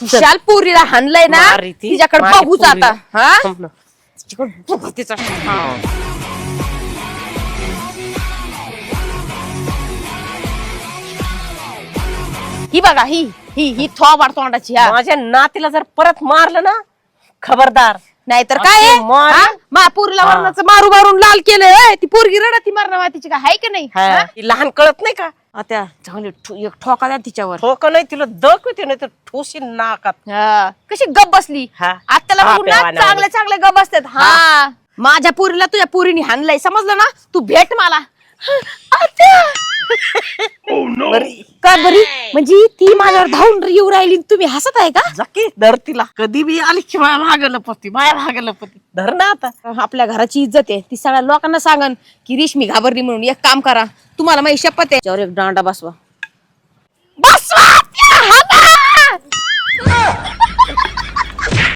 खुशाल पोरीला हाणलंय ना मारी ती, तिच्याकडे मारी बघूच पोरीला. आता हा तिचा ही बघा ही ही ही थोबाड तोंडाची हा माझ्या नातीला जर परत मारलं ना खबरदार नाहीतर काय आहे? अशी मार. हा? मा पोरीला हा. वरणाचं मारू मारून लाल केलंय ती पोरगी रडत मारणं मातीची का हाय का नाही हा, हा? ती लहान कळत नाही का आता चांगली ठो- एक ठोका द्या तिच्यावर. हो का नाही तिला दक होते नाही तर ठोशी नाकात. हा. कशी गप बसली? हा. हा, पेवाना चांगले चांगले गप बसतात. हा. माझ्या पोरीला तुझ्या पोरीने हाणलंय. समजलं ना? तू भेट मला. आत्या! बरी. काय बरी? म्हणजे ती माझ्यावर धावून येऊ राहिली आणि तुम्ही हसत आहे का? जकी धर तिला. कधी बी आली की मला लागलं पती बाहेर लागलं पती धर ना आता. आपल्या घराची इज्जत आहे. ती सगळ्या लोकांना सांगन की रेशमी घाबरली म्हणून एक काम करा. तुम्हाला माझी शपथ आहे. त्याच्यावर एक दांडा बसवा. बसवा!